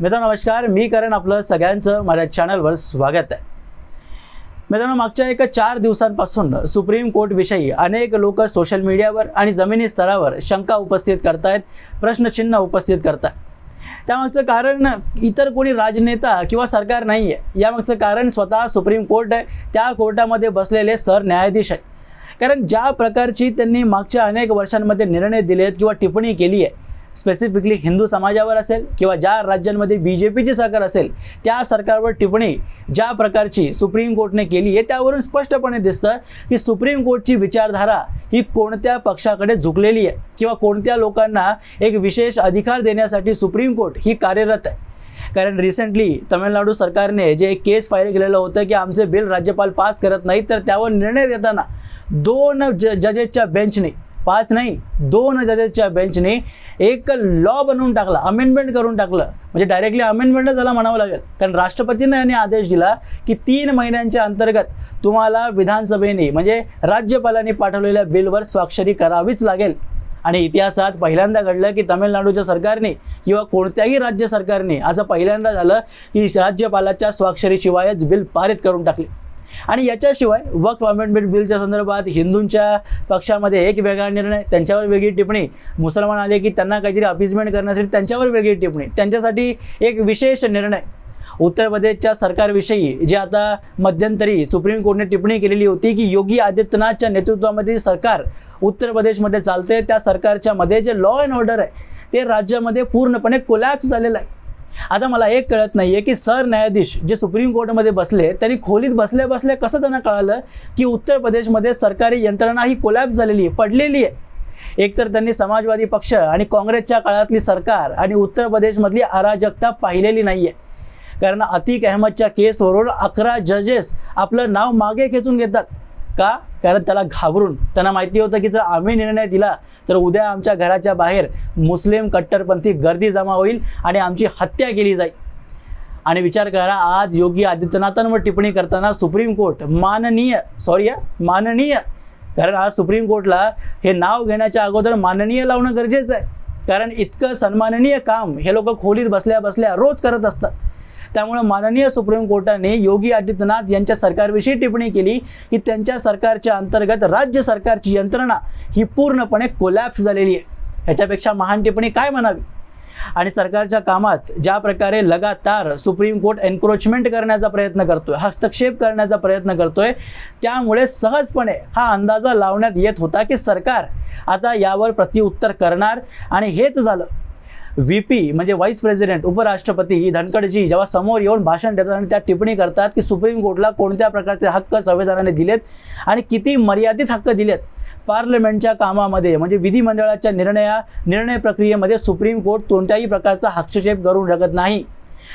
मित्रांनो नमस्कार. मी करण आपलं सगळ्यांचं माझ्या चॅनलवर स्वागत. आहे मित्रांनो मागच्या एका चार दिवसांपासून सुप्रीम कोर्टविषयी अनेक लोक सोशल मीडियावर आणि जमिनी स्तरावर शंका उपस्थित करतायत प्रश्नचिन्ह उपस्थित करतात त्यामागचं कारण इतर कोणी राजनेता किंवा सरकार नाही आहे यामागचं कारण स्वतः सुप्रीम कोर्ट आहे. त्या कोर्टामध्ये बसलेले सरन्यायाधीश आहेत. कारण ज्या प्रकारची त्यांनी मागच्या अनेक वर्षांमध्ये निर्णय दिलेत किंवा टिप्पणी केली आहे स्पेसिफिकली हिंदू समाजावर असेल किंवा ज्या राज्यांमध्ये बी जे पीची सरकार असेल त्या सरकारवर टिप्पणी ज्या प्रकारची सुप्रीम कोर्टने केली आहे त्यावरून स्पष्टपणे दिसतं की सुप्रीम कोर्टची विचारधारा ही कोणत्या पक्षाकडे झुकलेली आहे किंवा कोणत्या लोकांना एक विशेष अधिकार देण्यासाठी सुप्रीम कोर्ट ही कार्यरत आहे. कारण रिसेंटली तमिळनाडू सरकारने जे एक केस फाईल केलेलं होतं की आमचे बिल राज्यपाल पास करत नाहीत तर त्यावर निर्णय देताना दोन ज जजेसच्या बेंचने पाच नाही दोन जजेसच्या बेंचने एक लॉ बनवून टाकला अमेंडमेंट करून टाकलं. म्हणजे डायरेक्टली अमेंडमेंटच त्याला म्हणावं लागेल. कारण राष्ट्रपतींना यांनी आदेश दिला की तीन महिन्यांच्या अंतर्गत तुम्हाला विधानसभेने म्हणजे राज्यपालांनी पाठवलेल्या बिलवर स्वाक्षरी करावीच लागेल. आणि इतिहासात पहिल्यांदा घडलं की तमिळनाडूच्या सरकारने किंवा कोणत्याही राज्य सरकारने असं पहिल्यांदा झालं की राज्यपालाच्या स्वाक्षरीशिवायच बिल पारित करून टाकले. आणि याच्याशिवाय वक्फ अमेंडमेंट बिलच्या संदर्भात हिंदूंच्या पक्षामध्ये एक वेगळा निर्णय त्यांच्यावर वेगळी टिप्पणी. मुसलमान आले की त्यांना काहीतरी अभिजमेंट करण्यासाठी त्यांच्यावर वेगळी टिप्पणी. त्यांच्यासाठी एक विशेष निर्णय. उत्तर प्रदेशच्या सरकारविषयी जे आता मध्यंतरी सुप्रीम कोर्टने टिप्पणी केलेली होती की योगी आदित्यनाथच्या नेतृत्वामध्ये सरकार उत्तर प्रदेशमध्ये चालते त्या सरकारच्या मध्ये जे लॉ अँड ऑर्डर आहे ते राज्यामध्ये पूर्णपणे कोलॅप्स झालेलं आहे. आता मला एक कळत नाही आहे की सरन्यायाधीश जे सुप्रीम कोर्टमध्ये बसले त्यांनी खोलीत बसल्या बसल्या कसं त्यांना कळालं की उत्तर प्रदेशमध्ये सरकारी यंत्रणा ही कोलॅप्स झालेली आहे पडलेली आहे? एकतर त्यांनी समाजवादी पक्ष आणि काँग्रेसच्या काळातली सरकार आणि उत्तर प्रदेशमधली अराजकता पाहिलेली नाही आहे कारण अतिक अहमदच्या केसवरून अकरा जजेस आपलं नाव मागे खेचून घेतात. का? कारण त्याला घाबरून. त्यांना माहिती होतं की जर आम्ही निर्णय दिला तर उद्या आमच्या घराच्या बाहेर मुस्लिम कट्टरपंथी गर्दी जमा होईल आणि आमची हत्या केली जाईल. आणि विचार करा आज योगी आदित्यनाथांवर टिप्पणी करताना सुप्रीम कोर्ट माननीय सॉरी माननीय. कारण आज सुप्रीम कोर्टला हे नाव घेण्याच्या अगोदर माननीय लावणं गरजेचं आहे. कारण इतकं सन्माननीय काम हे लोक खोलीत बसल्या बसल्या रोज करत असतात. त्यामुळे माननीय सुप्रीम कोर्टाने योगी आदित्यनाथ यांच्या सरकारविषयी टिप्पणी केली की त्यांच्या सरकारच्या अंतर्गत राज्य सरकारची यंत्रणा ही पूर्णपणे कोलॅप्स झालेली आहे. ह्याच्यापेक्षा महान टिप्पणी काय म्हणावी? आणि सरकारच्या कामात ज्या प्रकारे लगातार सुप्रीम कोर्ट एन्क्रोचमेंट करण्याचा प्रयत्न करतोय हस्तक्षेप करण्याचा प्रयत्न करतोय त्यामुळे सहजपणे हा अंदाजा लावण्यात येत होता की सरकार आता यावर प्रतिउत्तर करणार. आणि हेच झालं. व्ही पी म्हणजे व्हाईस प्रेसिडेंट उपराष्ट्रपती धनखडजी जेव्हा समोर येऊन भाषण देतात आणि त्या टिप्पणी करतात की सुप्रीम कोर्टला कोणत्या प्रकारचे हक्क संविधानाने दिलेत आणि किती मर्यादित हक्क दिलेत? पार्लमेंटच्या कामामध्ये म्हणजे विधिमंडळाच्या निर्णया निर्णय प्रक्रियेमध्ये सुप्रीम कोर्ट कोणत्याही प्रकारचा हस्तक्षेप करू शकत नाही.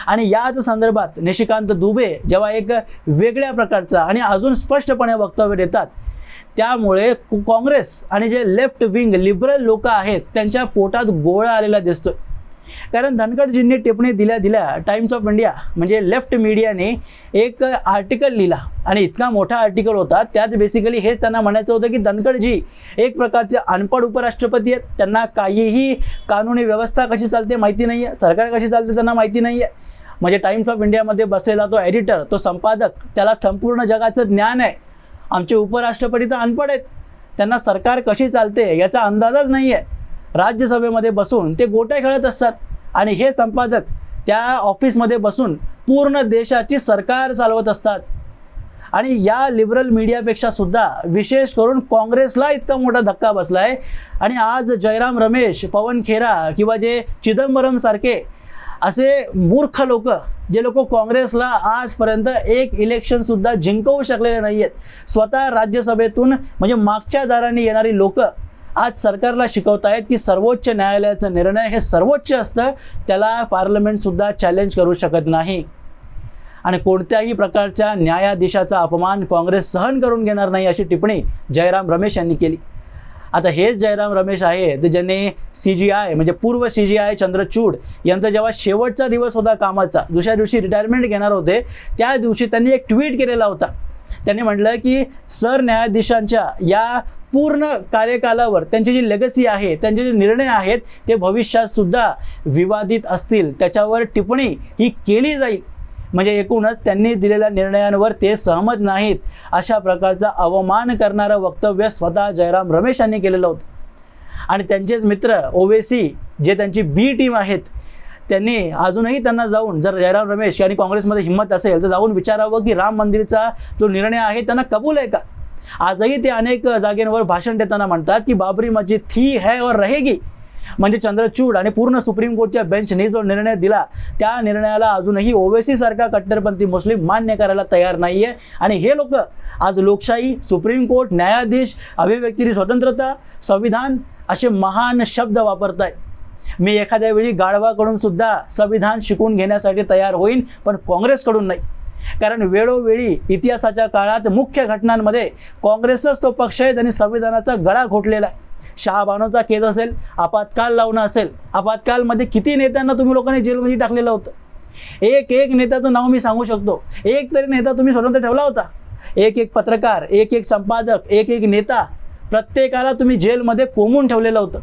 आणि याच संदर्भात निशिकांत दुबे जेव्हा एक वेगळ्या प्रकारचा आणि अजून स्पष्टपणे वक्तव्य देतात त्यामुळे काँग्रेस आणि जे लेफ्ट विंग लिबरल लोक आहेत त्यांच्या पोटात गोळा आलेला दिसतोय. कारण धनखडजींनी टिप्पणी दिल्या दिल्या टाइम्स ऑफ इंडिया म्हणजे लेफ्ट मीडियाने एक आर्टिकल लिहिला. आणि इतका मोठा आर्टिकल होता त्यात बेसिकली हेच त्यांना म्हणायचं होतं की धनखडजी एक प्रकारचे अनपढ उपराष्ट्रपती आहेत. त्यांना काहीही कानूनी व्यवस्था कशी चालते माहिती नाही आहे सरकार कशी चालते त्यांना माहिती नाही आहे म्हणजे टाइम्स ऑफ इंडियामध्ये बसलेला तो एडिटर तो संपादक त्याला संपूर्ण जगाचं ज्ञान आहे. आमचे उपराष्ट्रपती तर अनपढ आहेत. त्यांना सरकार कशी चालते याचा अंदाजच नाही आहे राज्यसभेमध्ये बसून ते गोट्या खेळत असतात. आणि हे संपादक त्या ऑफिसमध्ये बसून पूर्ण देशाची सरकार चालवत असतात. आणि या लिबरल मीडियापेक्षा सुद्धा विशेष करून काँग्रेसला इतका मोठा धक्का बसला आहे आणि आज जयराम रमेश पवन खेरा किंवा जे चिदंबरम सारखे असे मूर्ख लोक जे लोक काँग्रेसला आजपर्यंत एक इलेक्शनसुद्धा जिंकवू शकलेले नाही आहेत स्वतः राज्यसभेतून म्हणजे मागच्या दाराने येणारी लोकं आज सरकारला शिकवत आहेत की सर्वोच्च न्यायालयाचा निर्णय हे सर्वोच्च असतं. त्याला पार्लमेंटसुद्धा चॅलेंज करू शकत नाही. आणि कोणत्याही प्रकारच्या न्यायाधीशाचा अपमान काँग्रेस सहन करून घेणार नाही अशी टिप्पणी जयराम रमेश यांनी केली. आता हेच जयराम रमेश आहेत ज्यांनी सी जी आय म्हणजे पूर्व सी जी आय चंद्रचूड यांचा जेव्हा शेवटचा दिवस होता कामाचा दुसऱ्या दिवशी रिटायरमेंट घेणार होते त्या दिवशी त्यांनी एक ट्विट केलेला होता. त्यांनी म्हटलं की सरन्यायाधीशांच्या या पूर्ण कार्यकालावर त्यांची जी लेगसी आहे त्यांचे जे निर्णय आहेत ते भविष्यात सुद्धा विवादित असतील. त्याच्यावर टिप्पणी ही केली जाईल. म्हणजे एकूणच त्यांनी दिलेल्या निर्णयांवर ते सहमत नाहीत अशा प्रकारचा अवमान करणारं वक्तव्य स्वतः जयराम रमेश यांनी केलेलं होतं. आणि त्यांचेच मित्र ओवेसी जे त्यांची बी टीम आहेत त्यांनी अजूनही त्यांना जाऊन जर जयराम रमेश यांनी काँग्रेसमध्ये हिंमत असेल तर जाऊन विचारावं की राम मंदिरचा जो निर्णय आहे त्यांना कबूल आहे का? आजही ते अनेक जागेंवर भाषण देताना म्हणतात की बाबरी मस्जिद थी है और रहेगी. म्हणजे चंद्रचूड आणि पूर्ण सुप्रीम कोर्टच्या बेंचने जो निर्णय दिला त्या निर्णयाला अजूनही ओवेसी सारखा कट्टरपंथी मुस्लिम मान्य करायला तयार नाही आहे आणि हे लोक आज लोकशाही सुप्रीम कोर्ट न्यायाधीश अभिव्यक्तीची स्वतंत्रता संविधान असे महान शब्द वापरत आहे मी एखाद्या वेळी गाढवाकडून सुद्धा संविधान शिकून घेण्यासाठी तयार होईन पण काँग्रेसकडून नाही. कारण वेळोवेळी इतिहासाच्या काळात मुख्य घटनांमध्ये काँग्रेसच तो पक्ष आहे त्यांनी संविधानाचा गळा घोटलेला आहे. शहाबानोचा केस असेल आपत्काल लावणं असेल आपत्कालमध्ये किती नेत्यांना तुम्ही लोकांनी जेलमध्ये टाकलेलं होतं? एक एक नेत्याचं नाव मी सांगू शकतो. एक तरी नेता तुम्ही स्वतंत्र ठेवला होता. एक एक पत्रकार एक एक संपादक एक एक नेता प्रत्येकाला तुम्ही जेलमध्ये कोंबून ठेवलेलं होतं.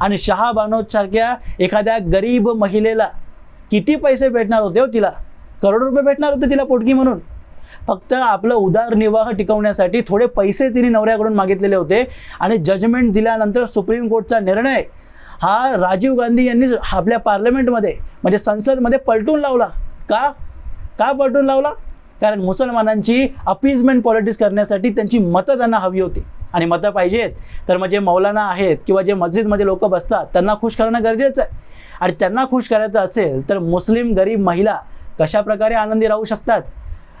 आणि शहाबानोसारख्या एखाद्या गरीब महिलेला किती पैसे भेटणार होते हो तिला? करोडो रुपये भेटणार होते तिला पोटगी म्हणून. फक्त आपलं उदारनिर्वाह टिकवण्यासाठी थोडे पैसे तिने नवऱ्याकडून मागितलेले होते आणि जजमेंट दिल्यानंतर सुप्रीम कोर्टचा निर्णय हा राजीव गांधी यांनी आपल्या पार्लमेंटमध्ये म्हणजे संसदमध्ये पलटून लावला. का? का पलटून लावला? कारण मुसलमानांची अपीजमेंट पॉलिटिक्स करण्यासाठी त्यांची मतं त्यांना हवी होती. आणि मतं पाहिजेत. तर मग जे मौलाना आहेत किंवा जे मस्जिदमध्ये लोक बसतात त्यांना खुश करणं गरजेचं आहे. आणि त्यांना खुश करायचं असेल तर मुस्लिम गरीब महिला कशा प्रकारे आनंदी राहू शकतात?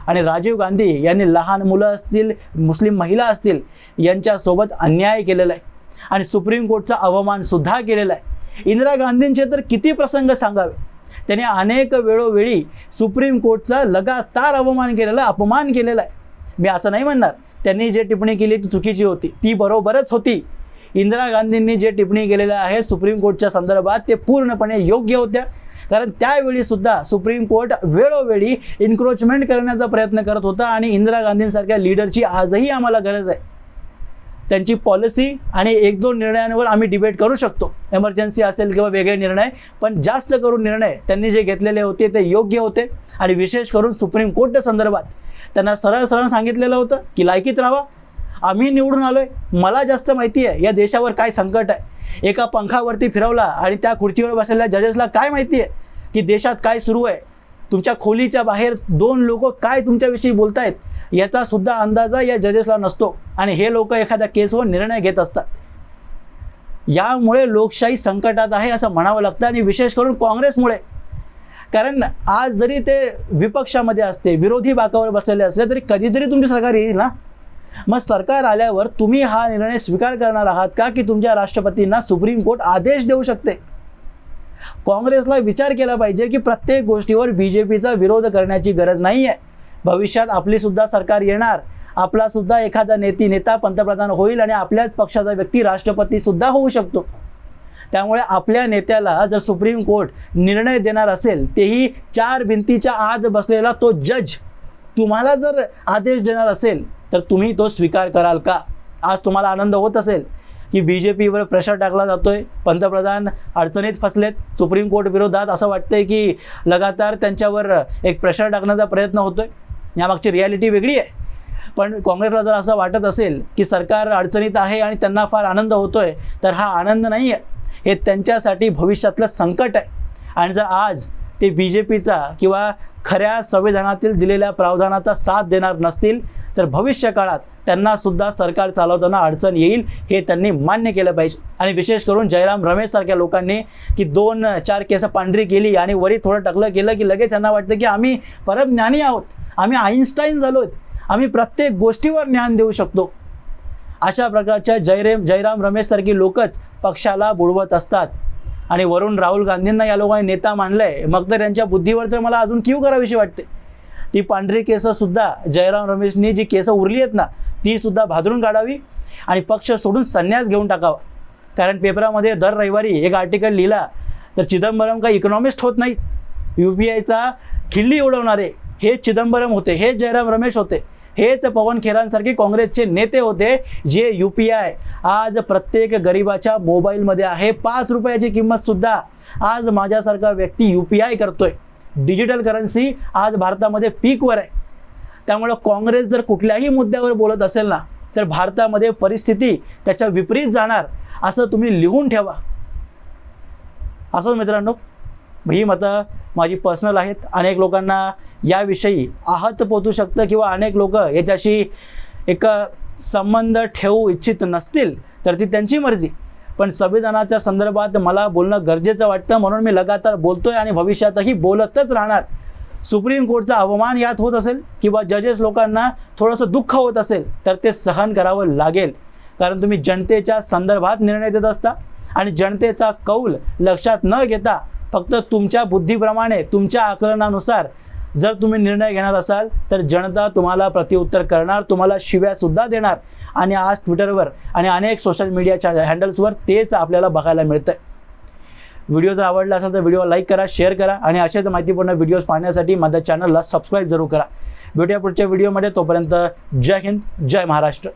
आणि राजीव गांधी यांनी लहान मुलं असतील मुस्लिम महिला असतील यांच्यासोबत अन्याय केलेला आहे आणि सुप्रीम कोर्टचा अवमानसुद्धा केलेला आहे इंदिरा गांधींचे तर किती प्रसंग सांगावे? त्यांनी अनेक वेळोवेळी सुप्रीम कोर्टचा लगातार अवमान केलेला अपमान केलेला आहे मी असं नाही म्हणणार. त्यांनी जे टिप्पणी केली ती चुकीची होती. ती बरोबरच होती. इंदिरा गांधींनी जे टिप्पणी केलेल्या आहे सुप्रीम कोर्टच्या संदर्भात ते पूर्णपणे योग्य होत्या. कारण त्यावेळी सुद्धा सुप्रीम कोर्ट वेळोवेळी इन्क्रोचमेंट करण्याचा प्रयत्न करत होता आणि इंदिरा गांधींसारख्या लीडरची आजही आम्हाला गरज आहे. त्यांची पॉलिसी आणि एक दोन निर्णयांवर आम्ही डिबेट करू शकतो. एमर्जन्सी असेल किंवा वेगळे निर्णय पण जास्त करून निर्णय त्यांनी जे घेतलेले होते ते योग्य होते. आणि विशेष करून सुप्रीम कोर्टच्या संदर्भात त्यांना सरळ सरळ सांगितलेलं होतं की लायकीत राहा आम्ही निवडून आलो आहे मला जास्त माहिती आहे या देशावर काय संकट आहे. एका पंखावरती फिरवला आणि त्या खुर्चीवर बसलेल्या जजेसला काय माहिती आहे की देशात काय सुरू आहे? तुमच्या खोलीच्या बाहेर दोन लोक काय तुमच्याविषयी बोलतायत? याचा सुद्धा अंदाजा या जजेसला नसतो. आणि हे लोक एखाद्या केसवर निर्णय घेत असतात. यामुळे लोकशाही संकटात आहे असं म्हणावं लागतं आणि विशेष करून काँग्रेसमुळे. कारण आज जरी ते विपक्षामध्ये असते विरोधी बाकावर बसलेले असले तरी कधीतरी तुमची सरकार येईल ना? मग सरकार आल्यावर तुम्ही हा निर्णय स्वीकार करणार आहात का की तुमच्या राष्ट्रपतींना सुप्रीम कोर्ट आदेश देऊ शकते? काँग्रेसला विचार केला पाहिजे की प्रत्येक गोष्टीवर बी जे पीचा विरोध करण्याची गरज नाही आहे भविष्यात आपलीसुद्धा सरकार येणार. आपलासुद्धा एखादा नेती नेता पंतप्रधान होईल आणि आपल्याच पक्षाचा व्यक्ती राष्ट्रपतीसुद्धा होऊ शकतो. त्यामुळे आपल्या नेत्याला जर सुप्रीम कोर्ट निर्णय देणार असेल तेही चार भिंतीच्या आत बसलेला तो जज तुम्हाला जर आदेश देणार असेल तर तुम्ही तो स्वीकार कराल का? आज तुम्हाला आनंद होत असेल की बी जे पीवर प्रेशर टाकला जातो आहे पंतप्रधान अडचणीत फसलेत. सुप्रीम कोर्ट विरोधात असं वाटतंय की लगातार त्यांच्यावर एक प्रेशर टाकण्याचा प्रयत्न होतो आहे यामागची रियालिटी वेगळी आहे. पण काँग्रेसला जर असं वाटत असेल की सरकार अडचणीत आहे आणि त्यांना फार आनंद होतो आहे तर हा आनंद नाही आहे हे त्यांच्यासाठी भविष्यातलं संकट आहे. आणि जर आज ते बी जे पीचा किंवा खऱ्या संविधानातील दिलेल्या प्रावधानाचा साथ देणार नसतील तर भविष्य काळात त्यांनासुद्धा सरकार चालवताना अडचण येईल हे त्यांनी मान्य केलं पाहिजे. आणि विशेष करून जयराम रमेशसारख्या लोकांनी की दोन चार केसं पांढरी केली आणि वरी थोडं टकलं केलं की लगेच त्यांना वाटतं की आम्ही परमज्ञानी आहोत. आम्ही आईन्स्टाईन झालो आम्ही प्रत्येक गोष्टीवर ज्ञान देऊ शकतो. अशा प्रकारच्या जयरेम जयराम रमेशसारखी लोकच पक्षाला बुडवत असतात. आणि वरून राहुल गांधींना या लोकांनी नेता मानलंय. मग तर यांच्या बुद्धीवर तर मला अजून क्यू करावीशी वाटते. ती पांढरी केसंसुद्धा जयराम रमेशनी जी केसं उरली आहेत ना ती सुद्धा भादरून काढावी आणि पक्ष सोडून संन्यास घेऊन टाकावा. कारण पेपरामध्ये दर रविवारी एक आर्टिकल लिहिला तर चिदंबरम काही इकॉनॉमिस्ट होत नाहीत. यू पी आयचा खिल्ली उडवणारे हे चिदंबरम होते हे जयराम रमेश होते. हेच पवन खेरांसारखे काँग्रेसचे नेते होते जे यू पी आय आज प्रत्येक गरिबाच्या मोबाईलमध्ये आहे. पाच रुपयाची किंमतसुद्धा आज माझ्यासारखा व्यक्ती यू पी आय करतोय. डिजिटल करन्सी आज भारतामध्ये पीकवर आहे. त्यामुळं काँग्रेस जर कुठल्याही मुद्द्यावर बोलत असेल ना तर भारतामध्ये परिस्थिती त्याच्या विपरीत जाणार असं तुम्ही लिहून ठेवा. असं मित्रांनो ही मतं माझी पर्सनल आहेत. अनेक लोकांना याविषयी आहत पोचू शकतं किंवा अनेक लोक याच्याशी एक संबंध ठेवू इच्छित नसतील तर ती त्यांची मर्जी. पण संविधानाच्या संदर्भात मला बोलणं गरजेचं वाटतं म्हणून मी लगातार बोलतोय आणि भविष्यातही बोलतच राहणार. सुप्रीम कोर्टचा अवमान यात होत असेल किंवा जजेस लोकांना थोडंसं दुःख होत असेल तर ते सहन करावं लागेल. कारण तुम्ही जनतेच्या संदर्भात निर्णय देत असता आणि जनतेचा कौल लक्षात न घेता फक्त तुमच्या बुद्धीप्रमाणे तुमच्या आकलनानुसार जर तुम्ही निर्णय घेणार असाल तर जनता तुम्हाला प्रत्युत्तर करणार तुम्हाला शिव्यासुद्धा देणार. आणि आज ट्विटरवर आणि अनेक सोशल मीडियाच्या हँडल्सवर तेच आपल्याला बघायला मिळतं व्हिडिओ जर आवडला असेल तर व्हिडिओ लाईक करा शेअर करा आणि असेच माहितीपूर्ण व्हिडिओज पाहण्यासाठी माझ्या चॅनलला सबस्क्राईब जरूर करा. भेटूया पुढच्या व्हिडिओमध्ये तोपर्यंत जय हिंद जय महाराष्ट्र.